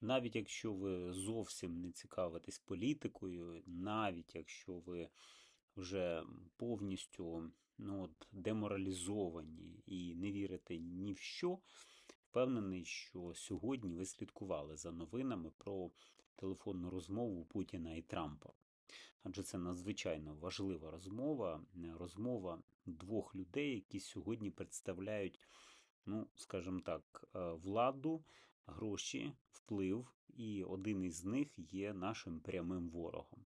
Навіть якщо ви зовсім не цікавитесь політикою, навіть якщо ви вже повністю ну, от, деморалізовані і не вірите ні в що, впевнений, що сьогодні ви слідкували за новинами про телефонну розмову Путіна і Трампа. Адже це надзвичайно важлива розмова, розмова двох людей, які сьогодні представляють, ну, скажімо так, е, владу, гроші, вплив, і один із них є нашим прямим ворогом.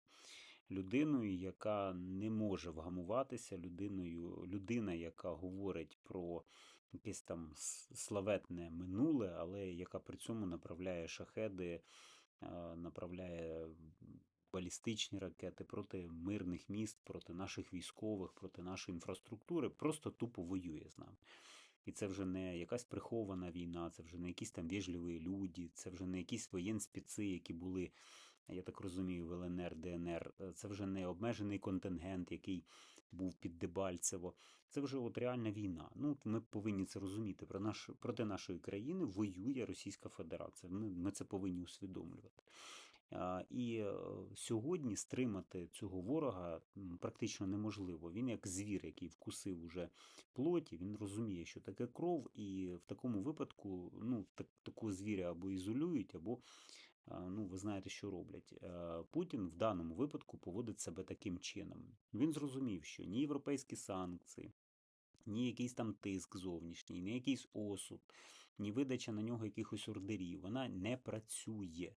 Людиною, яка не може вгамуватися, людиною, людина, яка говорить про якесь там славетне минуле, але яка при цьому направляє шахеди, направляє балістичні ракети проти мирних міст, проти наших військових, проти нашої інфраструктури, просто тупо воює з нами. І це вже не якась прихована війна, це вже не якісь там вежливі люди, це вже не якісь воєнспіци, які були, я так розумію, в ЛНР, ДНР. Це вже не обмежений контингент, який був під Дебальцево. Це вже от реальна війна. Ну, ми повинні це розуміти. Про наш, проти нашої країни воює Російська Федерація. Ми, ми це повинні усвідомлювати. І е, сьогодні стримати цього ворога практично неможливо. Він як звір, який вкусив уже плоті, він розуміє, що таке кров, і в такому випадку ну, так, такого звіря або ізолюють, або ну, ви знаєте, що роблять. Е, Путін в даному випадку поводить себе таким чином. Він зрозумів, що ні європейські санкції, ні якийсь там тиск зовнішній, ні якийсь осуд, ні видача на нього якихось ордерів, вона не працює.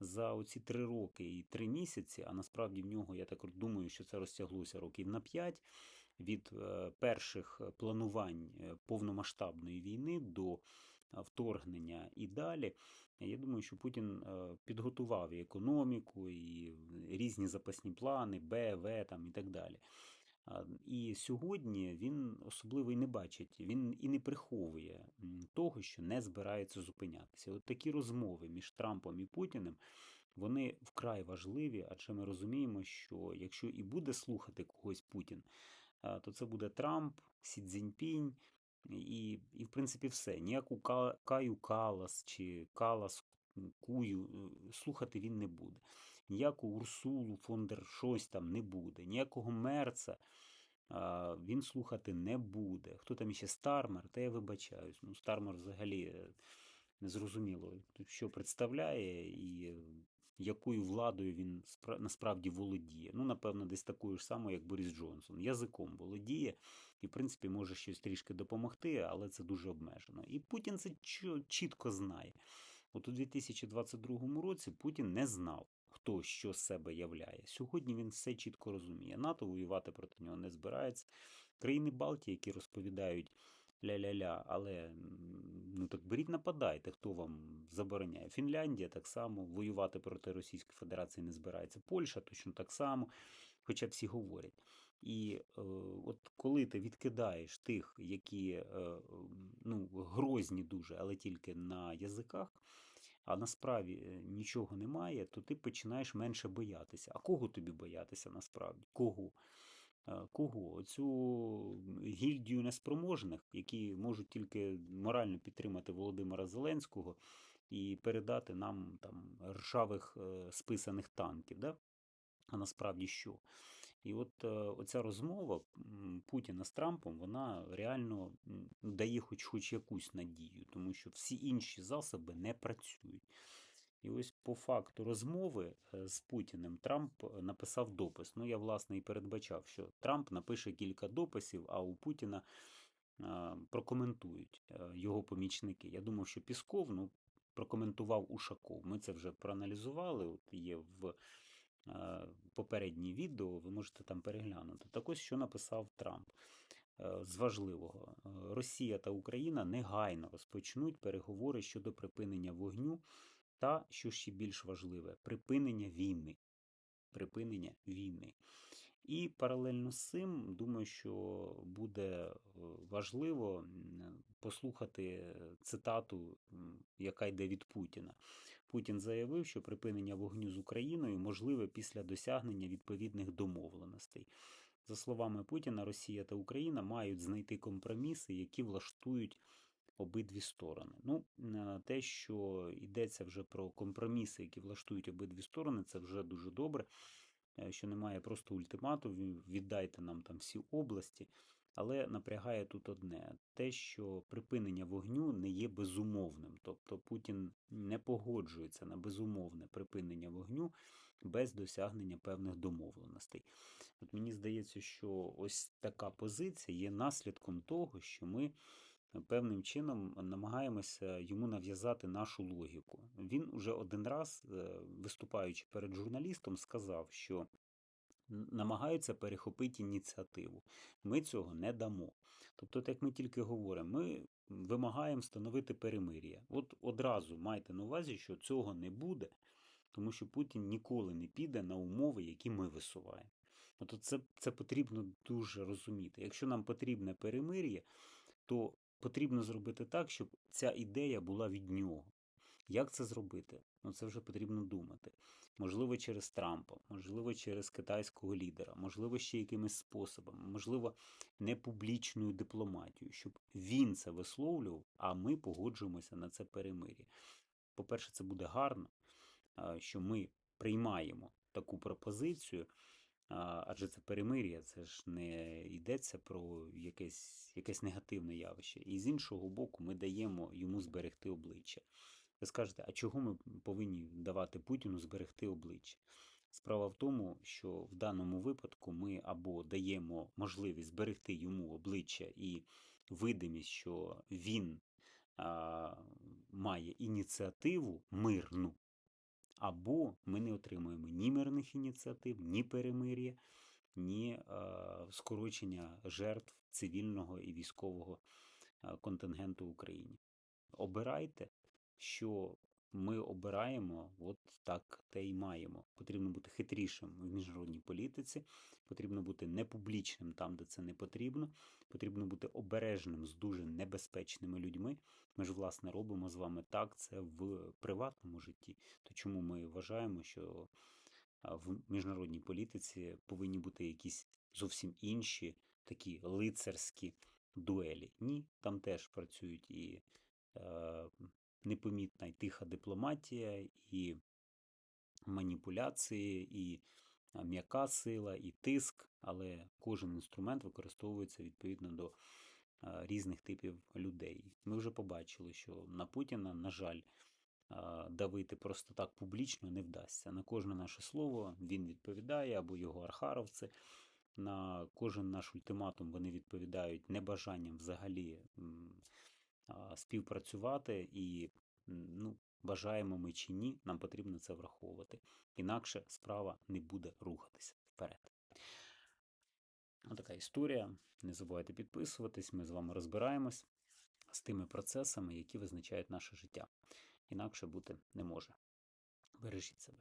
За оці три роки і три місяці, а насправді в нього, я так думаю, що це розтяглося років на п'ять, від е, перших планувань е, повномасштабної війни до е, вторгнення і далі. Я думаю, що Путін е, підготував і економіку, і різні запасні плани, Б, В там і так далі. І сьогодні він особливо не бачить, він і не приховує того, що не збирається зупинятися. От такі розмови між Трампом і Путіним, вони вкрай важливі, адже ми розуміємо, що якщо і буде слухати когось Путін, то це буде Трамп, Сі Цзіньпінь, і, і в принципі все. Ніяку Каю Калас чи Калас Кую е, слухати він не буде. Ніяку Урсулу фон дер щось там не буде, ніякого Мерца він слухати не буде. Хто там ще Стармер, та я вибачаюсь. Ну, Стармер взагалі е, незрозуміло, що представляє і е, якою владою він спра- насправді володіє. Ну, напевно, десь такою ж самою, як Борис Джонсон. Язиком володіє і, в принципі, може щось трішки допомогти, але це дуже обмежено. І Путін це чітко знає. От у 2022 році Путін не знав, хто що себе являє. Сьогодні він все чітко розуміє. НАТО воювати проти нього не збирається. Країни Балтії, які розповідають ля-ля-ля, але ну так беріть нападайте, хто вам забороняє. Фінляндія так само воювати проти Російської Федерації не збирається. Польща точно так само, хоча всі говорять. І е, от коли ти відкидаєш тих, які е, ну, грозні дуже, але тільки на язиках, а насправді е, нічого немає, то ти починаєш менше боятися. А кого тобі боятися насправді? Кого? Е, Кого? Оцю гільдію неспроможних, які можуть тільки морально підтримати Володимира Зеленського і передати нам там ржавих е, списаних танків. Да? А насправді що? І от е, оця розмова Путіна з Трампом, вона реально дає хоч хоч якусь надію, тому що всі інші засоби не працюють. І ось по факту розмови е, з Путіним Трамп е, написав допис. Ну, я, власне, і передбачав, що Трамп напише кілька дописів, а у Путіна прокоментують його помічники. Я думав, що Пісков ну, прокоментував Ушаков. Ми це вже проаналізували. От є в е, попереднє відео, ви можете там переглянути. Так ось що написав Трамп. Е, З важливого Е, Росія та Україна негайно розпочнуть переговори щодо припинення вогню та, що ще більш важливе, припинення війни. Припинення війни. І паралельно з цим, думаю, що буде важливо послухати цитату, яка йде від Путіна. Путін заявив, що припинення вогню з Україною можливе після досягнення відповідних домовленостей. За словами Путіна, Росія та Україна мають знайти компроміси, які влаштують обидві сторони. Ну, те, що йдеться вже про компроміси, які влаштують обидві сторони, це вже дуже добре. е, Що немає просто ультиматумів, віддайте нам там всі області. Але напрягає тут одне: те, що припинення вогню не є безумовним. Тобто Путін не погоджується на безумовне припинення вогню без досягнення певних домовленостей. От мені здається, що ось така позиція є наслідком того, що ми певним чином намагаємося йому нав'язати нашу логіку. Він уже один раз, е, виступаючи перед журналістом, сказав, що намагаються перехопити ініціативу. Ми цього не дамо. Тобто, як ми тільки говоримо, ми вимагаємо встановити перемир'я. От одразу майте на увазі, що цього не буде, тому що Путін ніколи не піде на умови, які ми висуваємо. От це, це потрібно дуже розуміти. Якщо нам потрібне перемир'я, то потрібно зробити так, щоб ця ідея була від нього. Як це зробити? Ну це вже потрібно думати. Можливо, через Трампа, можливо, через китайського лідера, можливо, ще якимись способами, можливо, не публічною дипломатією, щоб він це висловлював, а ми погоджуємося на це перемир'я. По-перше, це буде гарно, що ми приймаємо таку пропозицію, адже це перемир'я, це ж не йдеться про якесь, якесь негативне явище. І з іншого боку, ми даємо йому зберегти обличчя. Ви скажете, а чого ми повинні давати Путіну зберегти обличчя? Справа в тому, що в даному випадку ми або даємо можливість зберегти йому обличчя і видимість, що він а, має ініціативу мирну, або ми не отримуємо ні мирних ініціатив, ні перемир'я, ні е, скорочення жертв цивільного і військового контингенту в Україні. Обирайте, що ми обираємо, от так те й маємо. Потрібно бути хитрішим в міжнародній політиці, потрібно бути непублічним там, де це не потрібно. Потрібно бути обережним з дуже небезпечними людьми. Ми ж, власне, робимо з вами так це в приватному житті. То чому ми вважаємо, що в міжнародній політиці повинні бути якісь зовсім інші такі лицарські дуелі? Ні, там теж працюють і е, непомітна і тиха дипломатія, і маніпуляції, і м'яка сила, і тиск, але кожен інструмент використовується відповідно до різних типів людей. Ми вже побачили, що на Путіна, на жаль, давити просто так публічно не вдасться. На кожне наше слово він відповідає, або його архаровці. На кожен наш ультиматум вони відповідають небажанням взагалі співпрацювати і ну, бажаємо ми чи ні, нам потрібно це враховувати. Інакше справа не буде рухатися вперед. Отака історія. Не забувайте підписуватись. Ми з вами розбираємось з тими процесами, які визначають наше життя. Інакше бути не може. Бережіть себе.